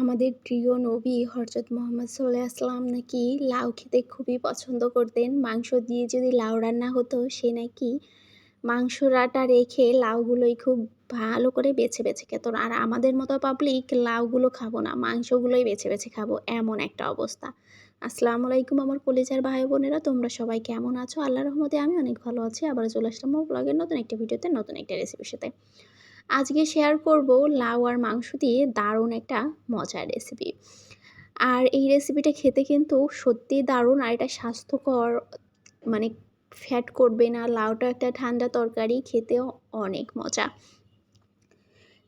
আমাদের প্রিয় নবী হরজত মোহাম্মদ সাল্লাহ আসলাম নাকি লাউ খেতে খুবই পছন্দ করতেন। মাংস দিয়ে যদি লাউ রান্না হতো, সে নাকি মাংস রাটা রেখে লাউগুলোই খুব ভালো করে বেছে বেছে খেত। আর আমাদের মতো পাবলিক লাউগুলো খাব না, মাংসগুলোই বেছে বেছে খাব, এমন একটা অবস্থা। আসসালামু আলাইকুম আমার কলেজার ভাই বোনেরা, তোমরা সবাই কেমন আছো? আল্লাহ রহমতে আমি অনেক ভালো আছি। আবার চলে আসলাম ব্লগের নতুন একটা ভিডিওতে, নতুন একটা রেসিপির সাথে। আজকে শেয়ার করব লাউ আর মাংস দিয়ে দারুণ একটা মজার রেসিপি আর এই রেসিপিটা খেতে কিন্তু সত্যি দারুণ আর এটা স্বাস্থ্যকর মানে ফ্যাট করবে না, লাউটা একটা ঠান্ডা তরকারি, খেতেও অনেক মজা।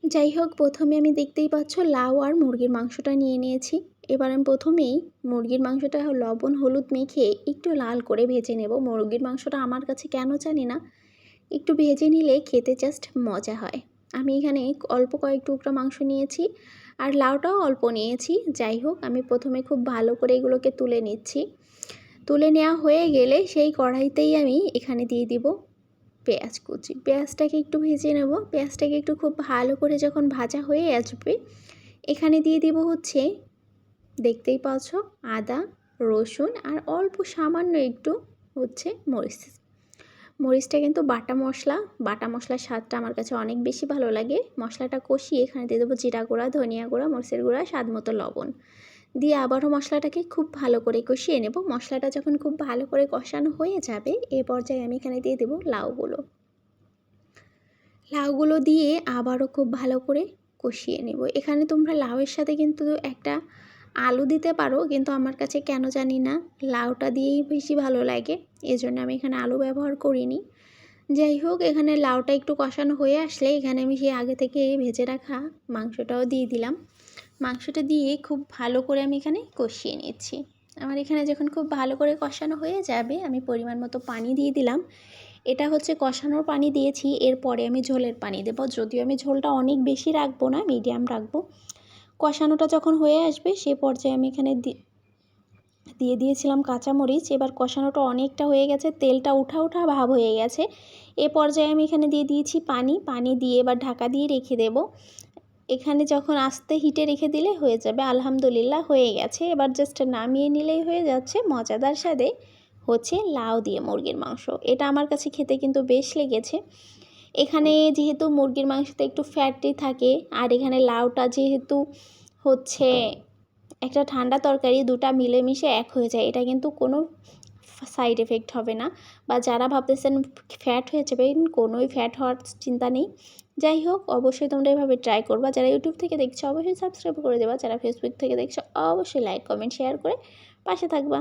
যাই হোক, প্রথমে আমি দেখতেই পাচ্ছ লাউ আর মুরগির মাংসটা নিয়ে নিয়েছি। এবার আমি প্রথমেই মুরগির মাংসটা লবণ, হলুদ মেখে একটু লাল করে ভেজে নেব। মুরগির মাংসটা আমার কাছে কেন জানি না। একটু ভেজে নিলে খেতে জাস্ট মজা হয়। আমি এখানে অল্প কয়েক টুকরা মাংস নিয়েছি আর লাউটাও অল্প নিয়েছি। যাই হোক, আমি প্রথমে খুব ভালো করে এগুলোকে তুলে নিচ্ছি। তুলে নেওয়া হয়ে গেলে সেই কড়াইতেই আমি এখানে দিয়ে দিব পেঁয়াজ কুচি। পেঁয়াজটাকে একটু ভেজে নেব। পেঁয়াজটাকে একটু খুব ভালো করে যখন ভাজা হয়ে আসবে, এখানে দিয়ে দিব হচ্ছে, দেখতেই পাচ্ছ, আদা, রসুন আর অল্প সামান্য একটু হচ্ছে মরিচ মরিচটা কিন্তু বাটা মশলা, বাটা মশলার স্বাদটা আমার কাছে অনেক বেশি ভালো লাগে। মশলাটা কষিয়ে এখানে দিয়ে দেবো জিরা গুঁড়া, ধনিয়া গুঁড়া, মরিচের গুঁড়া, স্বাদ মতো লবণ। দিয়ে আবারও মশলাটাকে খুব ভালো করে কষিয়ে নেব। মশলাটা যখন খুব ভালো করে কষানো হয়ে যাবে, এ পর্যায়ে আমি এখানে দিয়ে দেবো লাউগুলো। লাউগুলো দিয়ে আবারও খুব ভালো করে কষিয়ে নেব। এখানে তোমরা লাউয়ের সাথে কিন্তু একটা আলু দিতে পারো, কিন্তু আমার কাছে কেন জানি না, লাউটা দিয়েই বেশি ভালো লাগে, এজন্য আমি এখানে আলু ব্যবহার করিনি। যাই হোক, এখানে লাউটা একটু কষানো হয়ে আসলে এখানে আমি সেই আগে থেকে ভেজে রাখা মাংসটাও দিয়ে দিলাম। মাংসটা দিয়ে খুব ভালো করে আমি এখানে কষিয়ে নিচ্ছি। আমার এখানে যখন খুব ভালো করে কষানো হয়ে যাবে, আমি পরিমাণ মতো পানি দিয়ে দিলাম। এটা হচ্ছে কষানোর পানি দিয়েছি, এরপরে আমি ঝোলের পানি দেবো। যদিও আমি ঝোলটা অনেক বেশি রাখব না, মিডিয়াম রাখব কষানোটা যখন হয়ে আসবে সে পর্যায়ে আমি এখানে দিয়ে দিয়েছিলাম কাঁচামরিচ। এবার কষানোটা অনেকটা হয়ে গেছে, তেলটা উঠা উঠা ভাব হয়ে গেছে। এ পর্যায়ে আমি এখানে দিয়ে দিয়েছি পানি পানি দিয়ে এবার ঢাকা দিয়ে রেখে দেব। এখানে যখন আস্তে হিটে রেখে দিলে হয়ে যাবে, আলহামদুলিল্লাহ হয়ে গেছে। এবার জাস্ট নামিয়ে নিলেই হয়ে যাচ্ছে, মজাদার স্বাদে হচ্ছে লাউ দিয়ে মুরগির মাংস। এটা আমার কাছে খেতে কিন্তু বেশ লেগেছে। এখানে যেহেতু মুরগির মাংসতে একটু ফ্যাটি থাকে, আর এখানে লাউটা যেহেতু হচ্ছে একটা ঠান্ডা তরকারি, দুটা মিলেমিশে এক হয়ে যায়, এটা কিন্তু কোনো সাইড এফেক্ট হবে না। বা যারা ভাবতেছেন ফ্যাট হয়ে যাবে, কোনোই ফ্যাট হওয়ার চিন্তা নেই। যাই হোক, অবশ্যই তোমরা এভাবে ট্রাই করবা যারা ইউটিউব থেকে দেখছ, অবশ্যই সাবস্ক্রাইব করে দেবা। যারা ফেসবুক থেকে দেখছ, অবশ্যই লাইক কমেন্ট শেয়ার করে পাশে থাকবা।